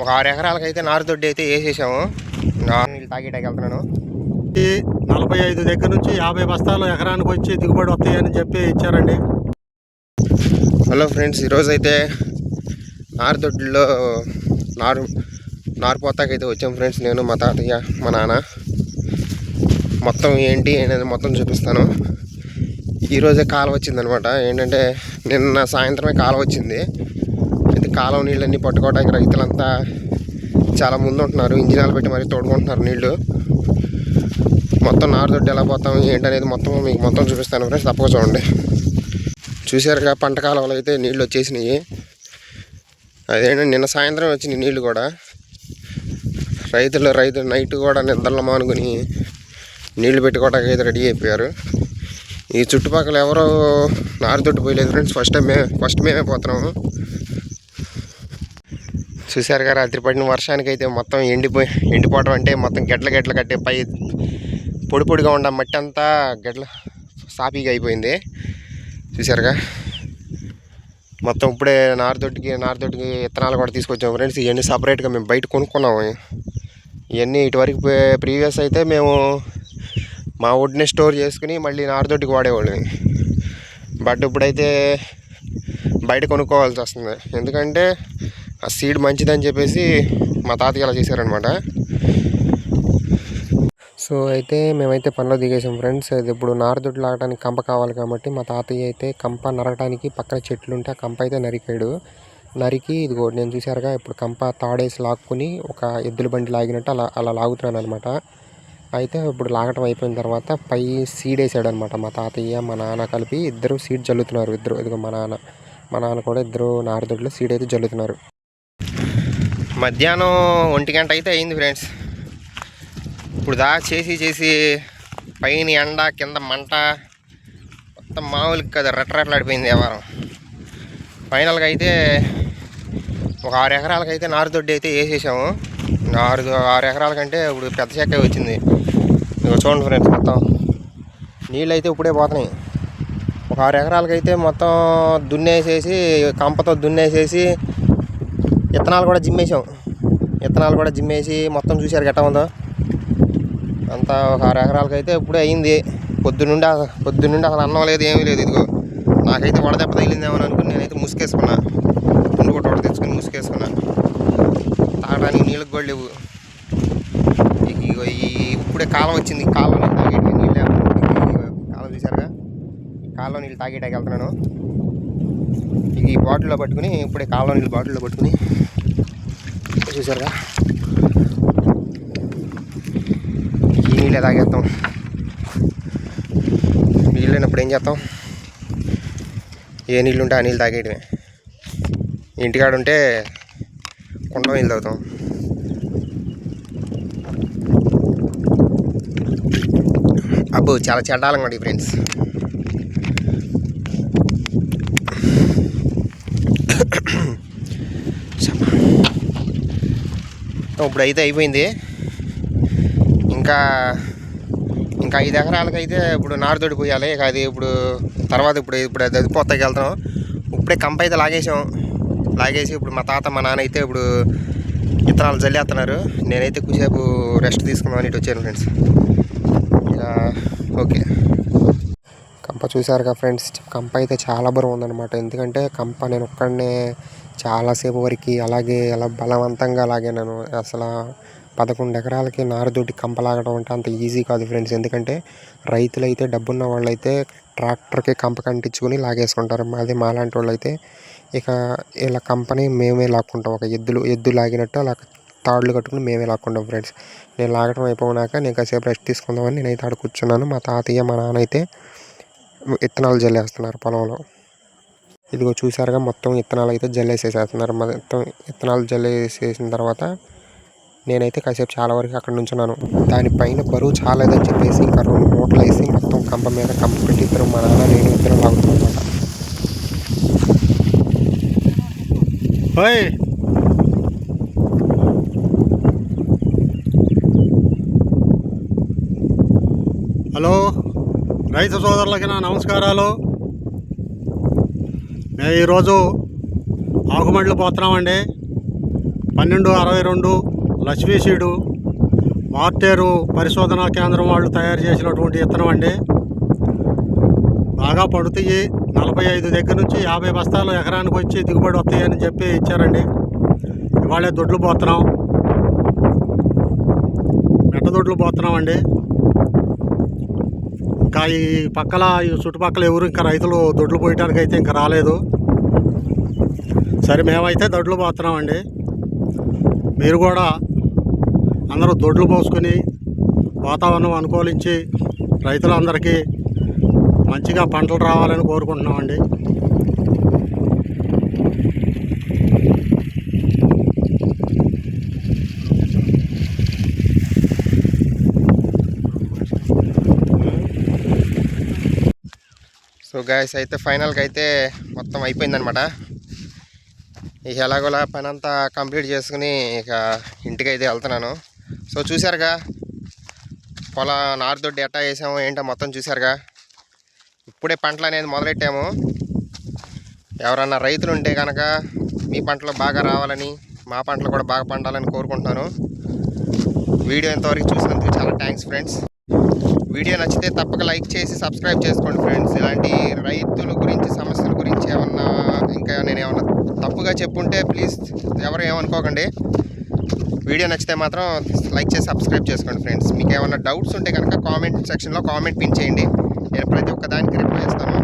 ఒక ఆరు ఎకరాలకైతే నారు దొడ్డి అయితే వేసేసాము. నీళ్ళు తాగేటాకి వెళ్తున్నాను. నలభై ఐదు దగ్గర నుంచి యాభై బస్తాలు ఎకరానికి వచ్చి దిగుబడి వస్తాయని చెప్పి ఇచ్చారండి. హలో ఫ్రెండ్స్ ఈరోజు అయితే నారు దొడ్డిలో నారు నారు పోతాకైతే వచ్చాం ఫ్రెండ్స్. నేను మా తాతయ్య మా నాన్న. మొత్తం ఏంటి అనేది మొత్తం చూపిస్తాను. ఈరోజే కాలం వచ్చిందనమాట. ఏంటంటే నిన్న సాయంత్రమే కాలం వచ్చింది. కాలం నీళ్ళన్నీ పట్టుకోవడానికి రైతులంతా చాలా ముందు ఉంటున్నారు ఇంజినాలు పెట్టి మరీ తోడుకుంటున్నారు నీళ్ళు మొత్తం నారు దొడ్డి ఎలా పోతాం ఏంటనేది మొత్తం మీకు మొత్తం చూపిస్తాను ఫ్రెండ్స్. తప్పక చూడండి. చూసారుగా పంట కాలంలో అయితే నీళ్ళు వచ్చేసినాయి. అదేంటంటే నిన్న సాయంత్రం వచ్చినాయి నీళ్ళు కూడా రైతులు రైతులు నైట్ కూడా నిద్రలు మానుకుని నీళ్ళు పెట్టుకోవడానికి అయితే రెడీ అయిపోయారు. ఈ చుట్టుపక్కల ఎవరో నారు పోయలేదు ఫ్రెండ్స్. ఫస్ట్ టైం ఫస్ట్ మేమే పోతున్నాము. చూశారుగా రాత్రి పడిన వర్షానికి అయితే మొత్తం ఎండిపోయి ఎండిపోవడం అంటే మొత్తం గెడ్ల గెడ్ల కట్టే పై పొడి పొడిగా ఉన్న మట్టి అంతా గెడ్ల సాఫీగా అయిపోయింది. చూసారుగా మొత్తం ఇప్పుడే నారదొడ్డికి నారదొడ్డికి విత్తనాలు కూడా తీసుకొచ్చాము ఫ్రెండ్స్. ఇవన్నీ సపరేట్గా మేము బయట కొనుక్కున్నాము. ఇవన్నీ ఇటువరకు ప్రీవియస్ అయితే మేము మా వుడ్ని స్టోర్ చేసుకుని మళ్ళీ నారదొడ్డికి వాడేవాళ్ళం. బట్ ఇప్పుడైతే బయట కొనుక్కోవాల్సి వస్తుంది. ఎందుకంటే ఆ సీడ్ మంచిదని చెప్పేసి మా తాతయ్య అలా చేశారనమాట సో అయితే మేమైతే పనిలో దిగేసాం ఫ్రెండ్స్. అది ఇప్పుడు నారదొడ్లు ఆడటానికి కంప కావాలి కాబట్టి మా తాతయ్య అయితే కంప నరకడానికి పక్కన చెట్లు ఉంటే ఆ కంప అయితే నరికాడు. నరికి ఇదిగో నేను చూసారుగా ఇప్పుడు కంప తాడేసి లాక్కుని ఒక ఎద్దుల బండి లాగినట్టు అలా అలా లాగుతున్నాను అనమాట అయితే ఇప్పుడు లాగటం అయిపోయిన తర్వాత పై సీడ్ వేసాడు అనమాట మా తాతయ్య మా నాన్న కలిపి ఇద్దరు సీడ్ జల్లుతున్నారు. ఇద్దరు ఇదిగో మా నాన్న మా నాన్న కూడా ఇద్దరు నారదొడ్లో సీడ్ అయితే జల్లుతున్నారు. మధ్యాహ్నం ఒంటి గంట అయితే అయింది ఫ్రెండ్స్. ఇప్పుడు దా చేసి చేసి పైన ఎండ కింద మంట మొత్తం మామూలుగా కదా రెట్టరెట్టలాడిపోయింది వ్యవహారం. ఫైనల్గా అయితే ఒక ఆరు ఎకరాలకైతే నారు దొడ్డి అయితే వేసేసాము. ఆరు ఆరు ఎకరాల కంటే ఇప్పుడు పెద్ద చెక్క వచ్చింది. ఇక చూడండి ఫ్రెండ్స్ మొత్తం. నీళ్ళు అయితే ఇప్పుడే పోతున్నాయి. ఒక ఆరు ఎకరాలకైతే మొత్తం దున్నేసేసి కంపతో దున్నేసేసి విత్తనాలు కూడా జిమ్ వేసాం. విత్తనాలు కూడా జిమ్ వేసి మొత్తం చూశారు గట్ట ఉందో. అంతా ఒక ఆరు ఎకరాలకి అయితే ఇప్పుడే అయింది. పొద్దునుండి పొద్దునుండి అసలు అన్నం లేదు ఏమీ లేదు ఇదిగో. నాకైతే వడదెబ్బ తగిలిందేమో అనుకుని నేనైతే ముసుకేసుకున్నా. తుండు కూడా వడ తెచ్చుకొని ముసుకేసుకున్నా. తాగడానికి నీళ్ళకి కూడా లేవు. ఇగో ఈ ఇప్పుడే కాలం వచ్చింది. కాలం నీళ్ళు తాగేటి నీళ్ళు. కాలం చూసారుగా కాలం నీళ్ళు తాగేటాకి వెళ్తున్నాను. బాటిల్లో పట్టుకుని ఇప్పుడే కాలువ నీళ్ళు బాటిల్లో పట్టుకుని. చూసారుగా ఈ నీళ్ళే తాగేస్తాం. నీళ్ళు లేనప్పుడు ఏం చేస్తాం? ఏ నీళ్ళు ఉంటే ఆ నీళ్ళు తాగేయడమే. ఇంటికాడ ఉంటే కుండ నీళ్ళు తాగుతాం. అబ్బో చాలా చెడ్డాలంగా ఫ్రెండ్స్. ఇప్పుడు అయితే అయిపోయింది. ఇంకా ఇంకా ఐదు ఎకరాలకైతే ఇప్పుడు నారుతోడి పోయాలి ఇక అది ఇప్పుడు తర్వాత ఇప్పుడు ఇప్పుడు అది పోతాకి వెళ్తాం. ఇప్పుడే కంప అయితే లాగేసాం. లాగేసి ఇప్పుడు మా తాత మా నాన్న అయితే ఇప్పుడు విత్తనాలు జల్లేస్తున్నారు నేనైతే కొద్దిసేపు రెస్ట్ తీసుకుందామని ఇటు వచ్చాను ఫ్రెండ్స్. ఇక ఓకే. కంప చూసారుగా ఫ్రెండ్స్? కంప అయితే చాలా బరువు ఉందన్నమాట. ఎందుకంటే కంప నేను ఒక్కడనే చాలాసేపు వరకు అలాగే అలా బలవంతంగా లాగాను. అసలు పదకొండు ఎకరాలకి నారుదొడ్డి కంప లాగడం అంటే అంత ఈజీ కాదు ఫ్రెండ్స్. ఎందుకంటే రైతులు అయితే డబ్బున్న వాళ్ళు అయితే ట్రాక్టర్కి కంప కంటించుకొని లాగేసుకుంటారు. అదే మాలాంటి వాళ్ళు అయితే ఇక ఇలా కంపని మేమే లాక్కుంటాం. ఒక ఎద్దులు ఎద్దు లాగినట్టు అలా తాడులు కట్టుకుని మేమే లాక్కుంటాం ఫ్రెండ్స్. నేను లాగడం అయిపోయినాక నేను కాసేపు రెస్ట్ తీసుకుందామని నేనైతే ఆడ కూర్చున్నాను. మా తాతయ్య మా నాన్న అయితే విత్తనాలు జల్లేస్తున్నారు పొలంలో. ఇదిగో చూసారుగా మొత్తం విత్తనాలు అయితే జల్లేసేసేస్తున్నారు. మొత్తం విత్తనాలు జల్లేసేసిన తర్వాత నేనైతే కాసేపు చాలా వరకు అక్కడ నుంచున్నాను. దానిపైన బరువు చాలేదని చెప్పేసి ఇంకా రెండు మూటలు వేసి మొత్తం కంప మీద కంప పెట్టి ఇద్దరు మా నాన్న నేను ఇద్దరు లాగుతాం అనమాట హలో రైతు సోదరులకి నా నమస్కారాలు. మేము ఈరోజు ఆకుమండ్లు పోతున్నామండి. పన్నెండు అరవై రెండు లక్ష్మీ సీడు మార్టేరు పరిశోధనా కేంద్రం వాళ్ళు తయారు చేసినటువంటి విత్తనం అండి. బాగా పడుతాయి. నలభై ఐదు దగ్గర నుంచి యాభై బస్తాలు ఎకరానికి వచ్చి దిగుబడి వస్తాయని చెప్పి ఇచ్చారండి. ఇవాళే దొడ్లు పోతున్నాం. మెట్ట దొడ్లు పోతున్నాం అండి ఇంకా ఈ పక్కల ఈ చుట్టుపక్కల ఎవరు ఇంకా రైతులు దొడ్లు పోయటానికి అయితే ఇంకా రాలేదు. సరే మేమైతే దొడ్లు పోతున్నామండి. మీరు కూడా అందరూ దొడ్లు పోసుకొని వాతావరణం అనుకూలించి రైతులందరికీ మంచిగా పంటలు రావాలని కోరుకుంటున్నామండి. సో గాయస్ అయితే ఫైనల్గా అయితే మొత్తం అయిపోయిందనమాట ఇక ఎలాగోలా పని అంతా కంప్లీట్ చేసుకుని ఇక ఇంటికి అయితే వెళ్తున్నాను. సో చూసారుగా పొలా నారుదొడ్డి ఎట్టా వేసాము ఏంటో మొత్తం చూసారుగా ఇప్పుడే పంటలు అనేది మొదలెట్టాము. ఎవరన్నా రైతులు ఉంటే కనుక మీ పంటలు బాగా రావాలని మా పంటలు కూడా బాగా పండాలని కోరుకుంటున్నాను. వీడియో ఇంతవరకు చూసినందుకు చాలా థ్యాంక్స్ ఫ్రెండ్స్ వీడియో నచ్చితే తప్పక లైక్ చేసి సబ్స్క్రైబ్ చేసుకోండి ఫ్రెండ్స్. ఇలాంటి రైతుల గురించి సమస్యల గురించి ఏమన్నా ఇంకా నేను ఏమన్నా తప్పుగా చెప్పుంటే ప్లీజ్ ఎవరు ఏమనుకోకండి. వీడియో నచ్చితే మాత్రం లైక్ చేసి సబ్స్క్రైబ్ చేసుకోండి ఫ్రెండ్స్. మీకు ఏమైనా డౌట్స్ ఉంటే కనుక కామెంట్ సెక్షన్లో కామెంట్ పిన్ చేయండి. నేను ప్రతి ఒక్క దానికి రిప్లై ఇస్తాను.